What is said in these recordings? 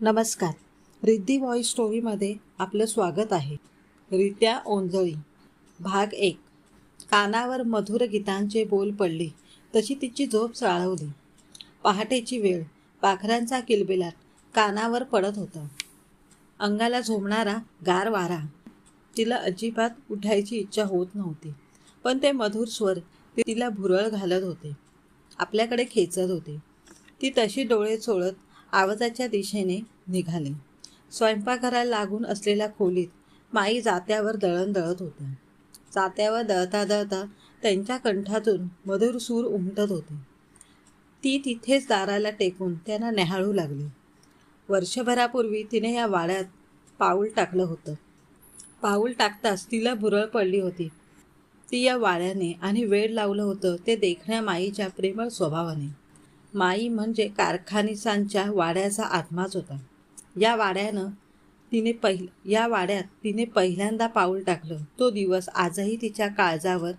नमस्कार. रिद्धी व्हॉइस स्टोरीमध्ये आपलं स्वागत आहे. रित्या ओंजळी. भाग एक. कानावर मधुर गीतांचे बोल पडले. तशी तिची झोप चाळवली. पहाटेची वेळ. पाखरांचा किलबिलाट कानावर पडत होता. अंगाला झोमणारा गार वारा. तिला अजिबात उठायची इच्छा होत नव्हती. पण ते मधुर स्वर तिला भुरळ घालत होते. आपल्याकडे खेचत होते. ती तशी डोळे चोळत आवाजाच्या दिशेने निघाले. स्वयंपाकघराला लागून असलेल्या खोलीत माई जात्यावर दळण दळत होत्या. जात्यावर दळता दळता त्यांच्या कंठातून मधुर सूर उमटत होते. ती तिथेच दाराला टेकून त्यांना न्याहाळू लागली. वर्षभरापूर्वी तिने या वाड्यात पाऊल टाकलं होतं. पाऊल टाकताच तिला भुरळ पडली होती. ती या वाड्याने आणि वेळ लावलं होतं ते देखण्या माईच्या प्रेमळ स्वभावाने. माई म्हणजे कारखानिसांच्या वाड्याचा आत्माच होता. या वाड्यानं तिने पहिल या वाड्यात तिने पहिल्यांदा पाऊल टाकलं. तो दिवस आजही तिच्या काळजावर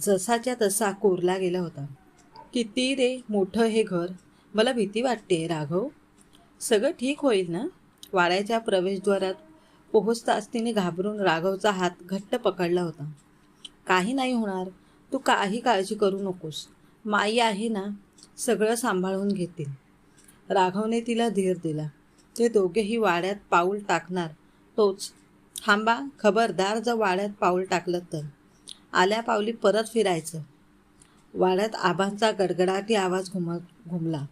जसाच्या तसा कोरला गेला होता. किती रे मोठं हे घर. मला भीती वाटते राघव. सगळं ठीक होईल ना? वाड्याच्या प्रवेशद्वारात पोहोचताच तिने घाबरून राघवचा हात घट्ट पकडला होता. काही नाही होणार. तू काही काळजी करू नकोस. माई आहे ना सगळं सांभाळून घेतील. राघवने तिला धीर दिला. ते दोघेही वाड्यात पाऊल टाकणार तोच. थांबा खबरदार जर वाड्यात पाऊल टाकलं तर. आल्या पावली परत फिरायचं. वाड्यात आबांचा गडगडाटी आवाज घुम घुमला.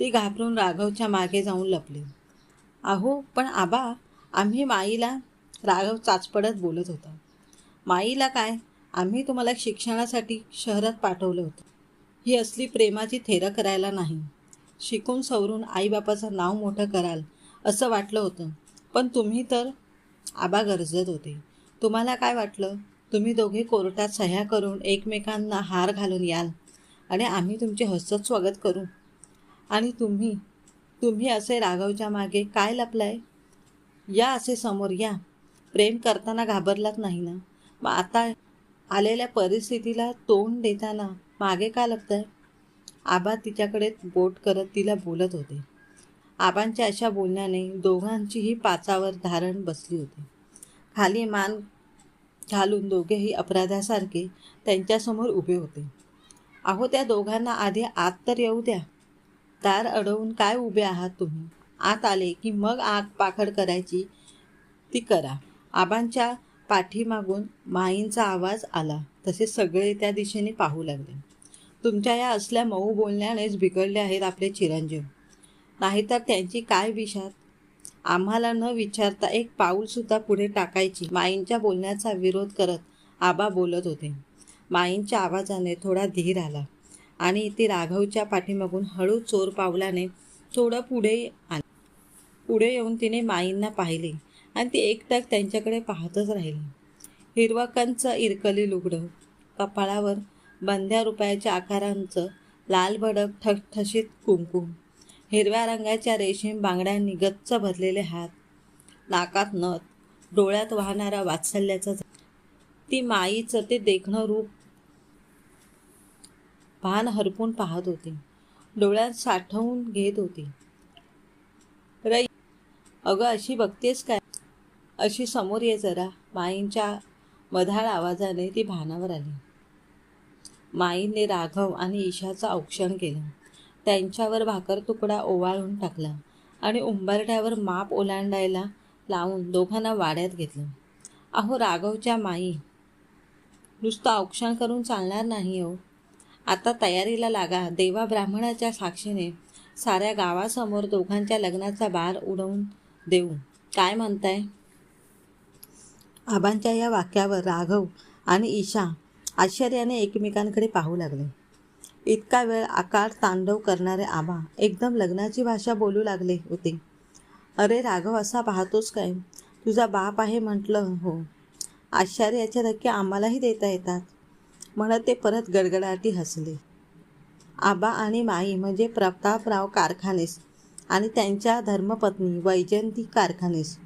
ती घाबरून राघवच्या मागे जाऊन लपली. आहो पण आबा आम्ही माईला राघव चाचपडत बोलत होता. माईला काय? आम्ही तुम्हाला शिक्षणासाठी शहरात पाठवलं होतं. ही असली प्रेमाची थेरा करायला नाही. शिकून सवरून आईबापाचं नाव मोठं कराल असं वाटलं होतं. पण तुम्ही तर आबा गरजत होते. तुम्हाला काय वाटलं? तुम्ही दोघे कोर्टात सह्या करून एकमेकांना हार घालून याल आणि आम्ही तुमचे हसत स्वागत करू. आणि तुम्ही तुम्ही असे राघवच्या मागे काय लपलाय? या असे समोर या. प्रेम करताना घाबरलात नाही ना? मग आता आलेल्या परिस्थितीला तोंड देताना मागे का लागतंय? आबा तिच्याकडे बोट करत तिला बोलत होते. आबांच्या अशा बोलण्याने दोघांचीही पाचावर धारण बसली होती. खाली मान घालून दोघेही अपराधासारखे त्यांच्यासमोर उभे होते. अहो त्या दोघांना आधी आत तर येऊ द्या. दार अडवून काय उभे आहात तुम्ही? आत आले की मग आग पाखड करायची ती करा. आबांच्या पाठीमागून माईंचा आवाज आला. तसे सगळे त्या दिशेने पाहू लागले. तुमच्या या असल्या मऊ बोलण्यानेच बिघडले आहेत आपले चिरंजीव. नाहीतर त्यांची काय विषात आम्हाला न विचारता एक पाऊलसुद्धा पुढे टाकायची. माईंच्या बोलण्याचा विरोध करत आबा बोलत होते. माईंच्या आवाजाने थोडा धीर आला आणि ती राघवच्या पाठीमागून हळू चोर पावलाने थोडं पुढे आली. पुढे येऊन तिने माईंना पाहिले आणि ती एकटक त्यांच्याकडे पाहतच राहिली. हिरवा इरकली लुगडं कपाळावर बंध्या रुपयाच्या आकारांचं लाल भडक ठसठशीत कुंकुम. हिरव्या रंगाच्या रेशीम बांगड्यांनी गच्च भरलेले हात. नाकात नथ. डोळ्यात वाहणारा वात्सल्याचा ती माईचं ते देखणं रूप भान हरपून पाहत होती. डोळ्यात साठवून घेत होती. रई अगं अशी बघतेस काय? अशी समोर ये जरा. माईंच्या मधाळ आवाजाने ती भानावर आली. माईने राघव आणि ईशाचं औक्षण केलं. त्यांच्यावर भाकर तुकडा ओवाळून टाकला आणि उंबरठ्यावर माप ओलांडायला लावून दोघांना वाड्यात घेतलं. अहो राघवच्या माई नुसतं औक्षण करून चालणार नाही हो. आता तयारीला लागा. देवा ब्राह्मणाच्या साक्षीने साऱ्या गावासमोर दोघांच्या लग्नाचा बार उडवून देऊ. काय म्हणताय? आबांच्या या वाक्यावर राघव आणि ईशा आश्चर्याने एकमेकांकडे पाहू लागले. इतका वेळ आकार तांडव करणारे आबा एकदम लग्नाची भाषा बोलू लागले होते. अरे राघव असा पाहतोच काय? तुझा बाप आहे म्हटलं हो. आश्चर्याचे धक्के आम्हालाही देता येतात. म्हणत ते परत गडगडाटी हसले. आबा आणि माई म्हणजे प्रतापराव कारखानेस आणि त्यांच्या धर्मपत्नी वैजयंती कारखानेस.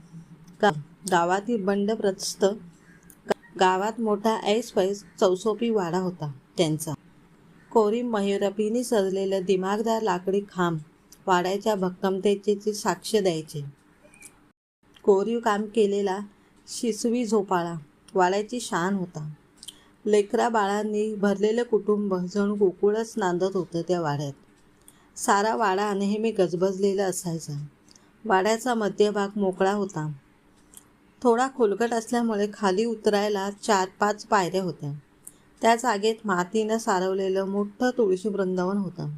का? गावातील बंडप्रस्थ गावात मोठा ऐस पैस चौसोपी वाडा होता त्यांचा. कोरी मयुरपीने सजलेलं दिमागदार लाकडी खांब वाड्याच्या भक्कमतेची साक्ष द्यायचे. कोरीव काम केलेला शिसवी झोपाळा वाड्याची शान होता. लेकरा बाळांनी भरलेलं कुटुंब जणू गोकुळच नांदत होतं त्या वाड्यात. सारा वाडा नेहमी गजबजलेला असायचा. वाड्याचा मध्यभाग मोकळा होता. थोडा खोलगट असल्यामुळे खाली उतरायला चार पाच पायऱ्या होत्या. त्या जागेत मातीनं सारवलेलं मोठं तुळशी वृंदावन होतं.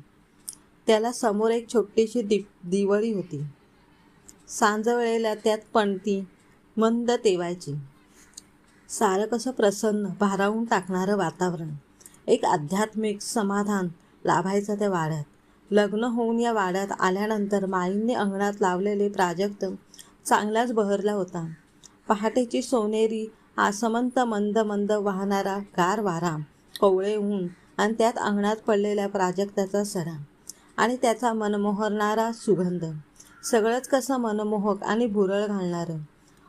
त्याला समोर एक छोटीशी दि दिवळी होती. सांजवळेला त्यात पणती मंद तेवायची. सारं कसं प्रसन्न भारावून टाकणारं वातावरण. एक आध्यात्मिक समाधान लाभायचं त्या वाड्यात. लग्न होऊन या वाड्यात आल्यानंतर माईंनी अंगणात लावलेले प्राजक्त चांगलाच बहरला होता. पहाटेची सोनेरी आसमंत मंद मंद वाहणारा गार वारा कोवळे ऊन आणि त्यात अंगणात पडलेल्या प्राजक्ताचा सडा आणि त्याचा मनमोहरणारा सुगंध. सगळंच कसं मनमोहक आणि भुरळ घालणारं.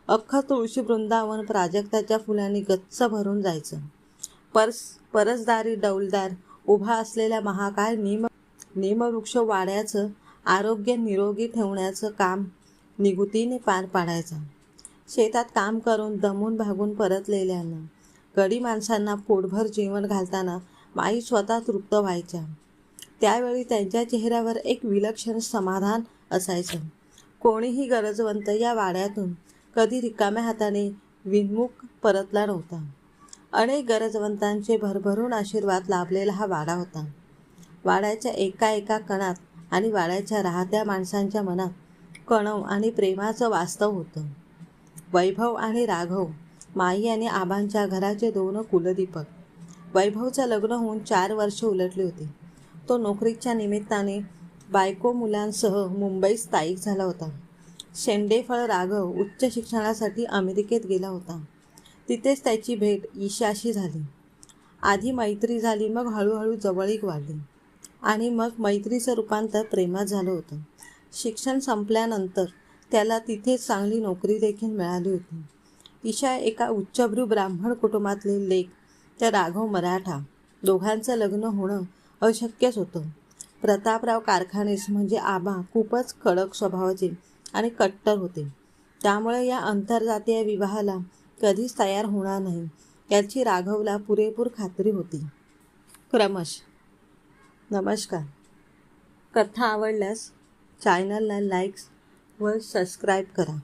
अख्खं तुळशी वृंदावन प्राजक्ताच्या फुलांनी गच्च भरून जायचं. परस परसदारी डौलदार उभा असलेल्या महाकाय निम निमवृक्ष वाड्याचं आरोग्य निरोगी ठेवण्याचं काम निगुतीने पार पाडायचं. शेतात काम करून दमून भागून परतलेल्यानं गडी माणसांना पोटभर जेवण घालताना माई स्वतः तृप्त व्हायच्या. त्यावेळी त्यांच्या चेहऱ्यावर एक विलक्षण समाधान असायचं. कोणीही गरजवंत या वाड्यातून कधी रिकाम्या हाताने विनमुख परतला नव्हता. अनेक गरजवंतांचे भरभरून आशीर्वाद लाभलेला हा वाडा होता. वाड्याच्या एका एका कणात आणि वाड्याच्या राहत्या माणसांच्या मनात कणव आणि प्रेमाचं वास्तव होतं. वैभव आणि राघव माई आणि आबांच्या घराचे दोन कुलदीपक. वैभवचं लग्न होऊन चार वर्ष उलटली होती. तो नोकरीच्या निमित्ताने बायको मुलांसह मुंबईत स्थायिक झाला होता. शेंडेफळ राघव उच्च शिक्षणासाठी अमेरिकेत गेला होता. तिथेच त्याची भेट ईशाशी झाली. आधी मैत्री झाली मग हळूहळू जवळीक वाढली आणि मग मैत्रीचं रूपांतर प्रेमात झालं होतं. शिक्षण संपल्यानंतर त्याला तिथेच चांगली नोकरी देखील मिळाली होती. ईशा एका उच्चभ्रू ब्राह्मण कुटुंबातले लेख त्या राघव मराठा दोघांचं लग्न होणं अशक्यच होतं. प्रतापराव कारखानेस म्हणजे आबा खूपच कडक स्वभावाचे आणि कट्टर होते. त्यामुळे या आंतरजातीय विवाहाला कधीच तयार होणार नाही याची राघवला पुरेपूर खात्री होती. क्रमश. नमस्कार. कथा आवडल्यास चॅनलला लाईक्स व सबस्क्राईब करा.